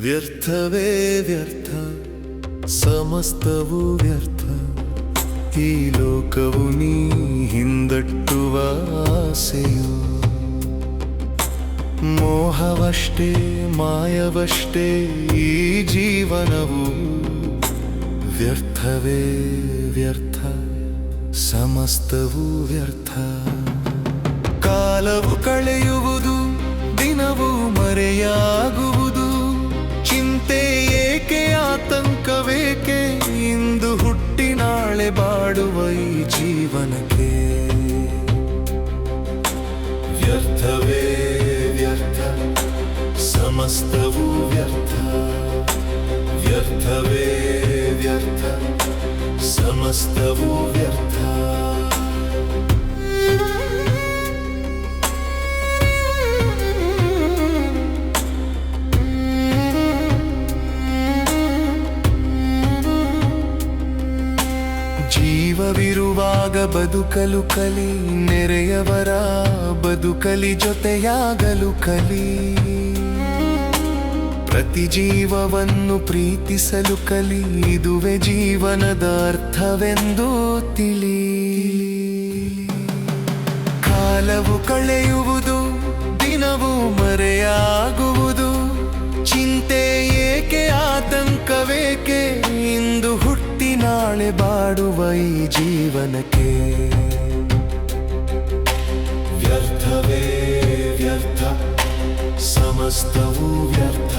व्यर्थवे व्यर्थ ಸಮಸ್ತವು ವ್ಯರ್ಥ ಈ ಲೋಕವು ನೀ ಹಿಂದಟ್ಟುವ ಆಸೆಯು ಮೋಹವಷ್ಟೇ, ಮಾಯವಷ್ಟೇ ಈ ಜೀವನವು. ವ್ಯರ್ಥವೇ ವ್ಯರ್ಥ, ಸಮಸ್ತವೂ ವ್ಯರ್ಥ. ಕಾಲವು ಕಳೆಯುವುದು, ದಿನವೂ ಮರೆಯಾಗುವುದು. ಚಿಂತೆ ಏಕೆ, ಆತಂಕವೇಕೆ, ಇಂದು ಹುಟ್ಟಿ ನಾಳೆ ಬಾಡುವ ಈ ಜೀವನಕ್ಕೆ. ವ್ಯರ್ಥವೇ ವ್ಯರ್ಥ ಸಮಸ್ತವೂ ವ್ಯರ್ಥ ವ್ಯರ್ಥವೇ ವ್ಯರ್ಥ ಸಮಸ್ತವು ವ್ಯರ್ಥ. ಜೀವವಿರುವಾಗ ಬದುಕಲು ಕಲಿ ನೆರೆಯವರ ಬದುಕಲಿ ಜೊತೆಯಾಗಲು ಕಲಿ. ಪ್ರತಿ ಜೀವವನ್ನು ಪ್ರೀತಿಸಲು ಕಲಿ, ಇದುವೆ ಜೀವನದ ಅರ್ಥವೆಂದು ತಿಳಿ. ಕಾಲವು ಕಳೆಯುವುದು, ದಿನವೂ ಮರೆಯಾಗುವುದು, ಚಿಂತೆ ಏಕೆ, ಆತಂಕವೇಕೆ, ಇಂದು ಹುಟ್ಟಿ ನಾಳೆ ಬಾಡುವ ಈ ಜೀವನಕ್ಕೆ. ವ್ಯರ್ಥವೇ ವ್ಯರ್ಥ, ಸಮಸ್ತವೂ ವ್ಯರ್ಥ.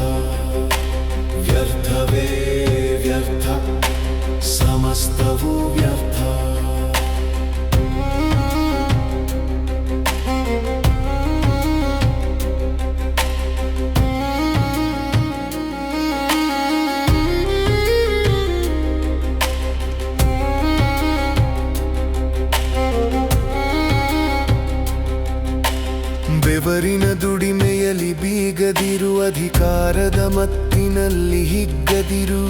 ಬೆವರಿನ ದುಡಿಮೆಯಲ್ಲಿ ಬೀಗದಿರು ಅಧಿಕಾರದ ಮತ್ತಿನಲ್ಲಿ ಹಿಗ್ಗದಿರು.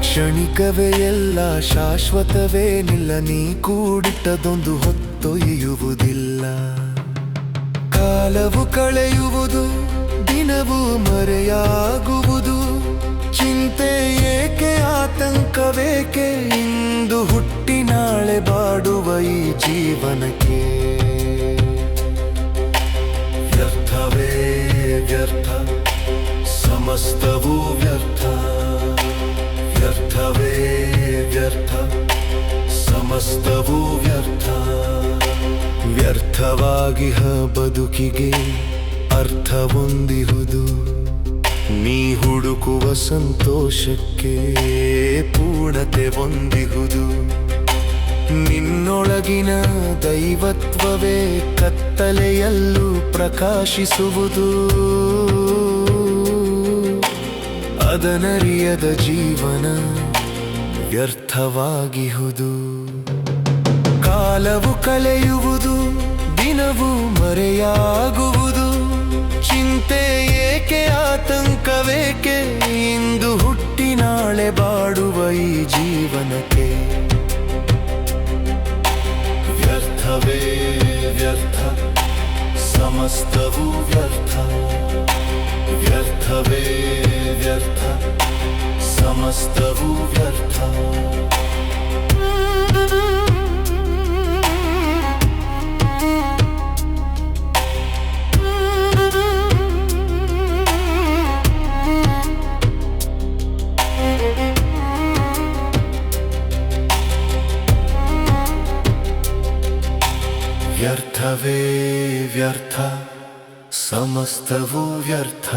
ಕ್ಷಣಿಕವೇ ಎಲ್ಲ ಶಾಶ್ವತವೇನಿಲ್ಲ ನೀ ಕೂಡಿಟ್ಟದೊಂದು ಹೊತ್ತೊಯ್ಯುವುದಿಲ್ಲ ಕಾಲವು ಕಳೆಯುವುದು, ದಿನವು ಮರೆಯಾಗುವುದು. ಚಿಂತೆ ಏಕೆ, ಆತಂಕವೇಕೆ, ಇಂದು ಹುಟ್ಟಿ ನಾಳೆ ಬಾಡುವ ಈ ಜೀವನಕ್ಕೆ ವ್ಯರ್ಥ, ಸಮಸ್ತವೂ ವ್ಯರ್ಥ. ವ್ಯರ್ಥವೇ ವ್ಯರ್ಥ, ಸಮಸ್ತವೂ ವ್ಯರ್ಥ. ವ್ಯರ್ಥವಾಗಿಹ ಬದುಕಿಗೆ ಅರ್ಥವೊಂದಿಹುದು ನೀ ಹುಡುಕುವ ಸಂತೋಷಕ್ಕೆ ಪೂರ್ಣತೆ ಹೊಂದಿಹುದು. ನಿನ್ನೊಳಗಿನ ದೈವತ್ವವೇ ಕತ್ತಲೆಯಲ್ಲೂ ಪ್ರಕಾಶಿಸುವುದು. ಅದನರಿಯದ ಜೀವನ ವ್ಯರ್ಥವಾಗಿಹುದು. ಕಾಲವು ಕಳೆಯುವುದು, ದಿನವೂ ಮರೆಯಾಗುವುದು. ಚಿಂತೆ ಏಕೆ, ಆತಂಕವೇಕೆ, ಇಂದು ಹುಟ್ಟಿನಾಳೆ ಬಾಡುವ ಈ ಜೀವನಕ್ಕೆ. व्यर्थे व्यर्थ। समस्त व्यर्थ व्यर्थवे व्यर्थ समस्त व्यर्थ। ्यर्थ समस्तवो व्यर्थ।